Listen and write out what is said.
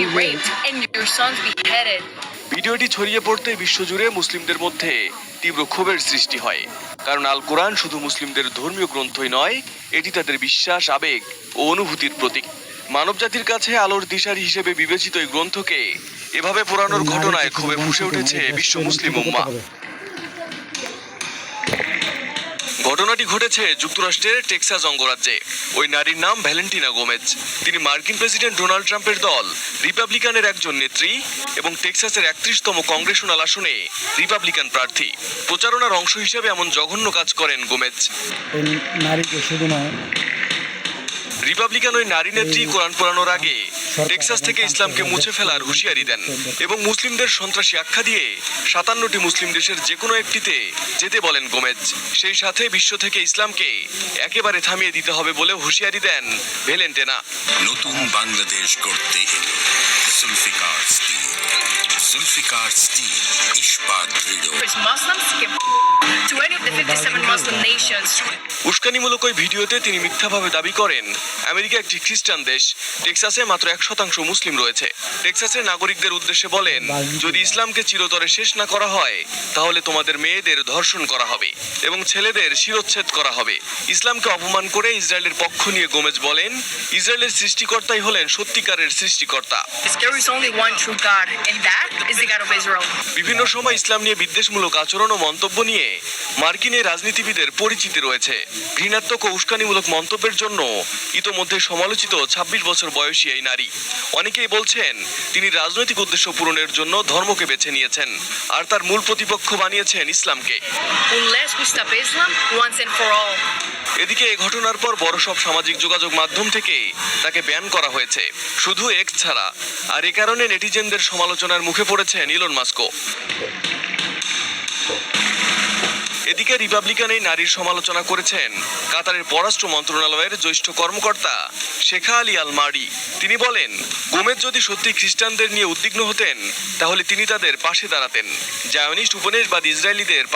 be raped and your sons beheaded. ভিডিওটি ছড়িয়ে পড়তে বিশ্বজুড়ে মুসলিমদের মধ্যে তীব্র ক্ষোভের সৃষ্টি হয়। কারণ আল কোরআন শুধু মুসলিমদের ধর্মীয় গ্রন্থই নয় এটি তাদের বিশ্বাস আবেগ ও অনুভূতির প্রতীক। মানবজাতির কাছে আলোর দিশারি হিসেবে বিবেচিত এই গ্রন্থকে এভাবে পোড়ানোর ঘটনায় ক্ষোভে ফুসে উঠেছে বিশ্ব মুসলিম উম্মা ঘটনাটি ঘটেছে যুক্তরাষ্ট্রের টেক্সাস অঙ্গরাজ্যে। ওই নারীর নাম ভ্যালেন্টিনা গোমেজ। তিনি মার্কিন প্রেসিডেন্ট ডোনাল্ড ট্রাম্পের দল রিপাবলিকানের একজন নেত্রী এবং টেক্সাসের একত্রিশতম কংগ্রেশনাল আসনে রিপাবলিকান প্রার্থী। প্রচারণার অংশ হিসেবে এমন জঘন্য কাজ করেন গোমেজ। রিপাবলিকান ওই নারী নেত্রী কোরআন পড়ানোর আগে টেক্সাস থেকে ইসলামকে মুছে ফেলার হুঁশিয়ারি দেন এবং মুসলিমদের সন্ত্রাসী আখ্যা দিয়ে সাতান্নটি মুসলিম দেশের যে কোনো একটিতে যেতে বলেন গোমেজ। সেই সাথে বিশ্ব থেকে ইসলামকে একেবারে থামিয়ে দিতে হবে বলে হুঁশিয়ারি দেন ভেলেন্টেনা। নতুন বাংলাদেশ গড়তে এলো জুলফিকার স্টিল। জুলফিকার ইস্পাত দৃঢ়। উস্কানিমূলক ওই ভিডিওতে তিনি মিথ্যাভাবে দাবি করেন। আমেরিকা একটি খ্রিস্টান দেশ। টেক্সাসে মাত্র এক শতাংশ মুসলিম রয়েছে। টেক্সাসের নাগরিকদের উদ্দেশ্যে বলেন যদি ইসলামকে চিরতরে শেষ না করা হয় তাহলে তোমাদের মেয়েদের ধর্ষণ করা হবে এবং ছেলেদের শিরোচ্ছেদ করা হবে। ইসলামকে অপমান করে ইসরায়েলের পক্ষ নিয়ে গোমেজ বলেন ইসরায়েলের সৃষ্টিকর্তাই হলেন সত্যিকারের সৃষ্টিকর্তা. বিভিন্ন সময় ইসলাম নিয়ে বিদ্বেষমূলক আচরণ ও মন্তব্য নিয়ে মার্কিন এই রাজনীতিবিদের পরিচিতি রয়েছে। ঘৃণাত্মক ও উস্কানিমূলক মন্তব্যের জন্য ইতোমধ্যে সমালোচিত ২৬ বছর বয়সী এই নারী। অনেকেই বলছেন তিনি রাজনৈতিক উদ্দেশ্য পূরণের জন্য ধর্মকে বেছে নিয়েছেন আর তার মূল প্রতিপক্ষ বানিয়েছেন ইসলামকে. এদিকে এ ঘটনার পর বড় সব সামাজিক যোগাযোগ মাধ্যম থেকে তাকে ব্যান করা হয়েছে। শুধু এক ছাড়া আর এ কারণে নেটিজেনদের সমালোচনার মুখে পড়েছেন ইলন মাস্কো। এদিকে রিপাবলিকান এই নারীর সমালোচনা করেছেন কাতারের পররাষ্ট্র মন্ত্রণালয়ের জ্যেষ্ঠ কর্মকর্তা শেখা আলী আল মারি তিনি বলেন, গোমেজ যদি সত্যি খ্রিস্টানদের নিয়ে উদ্বিগ্ন হতেন, তাহলে তিনি তাদের পাশে দাঁড়াতেন। জায়নিস্ট উপনিষবাদ ইসরায়েলিদের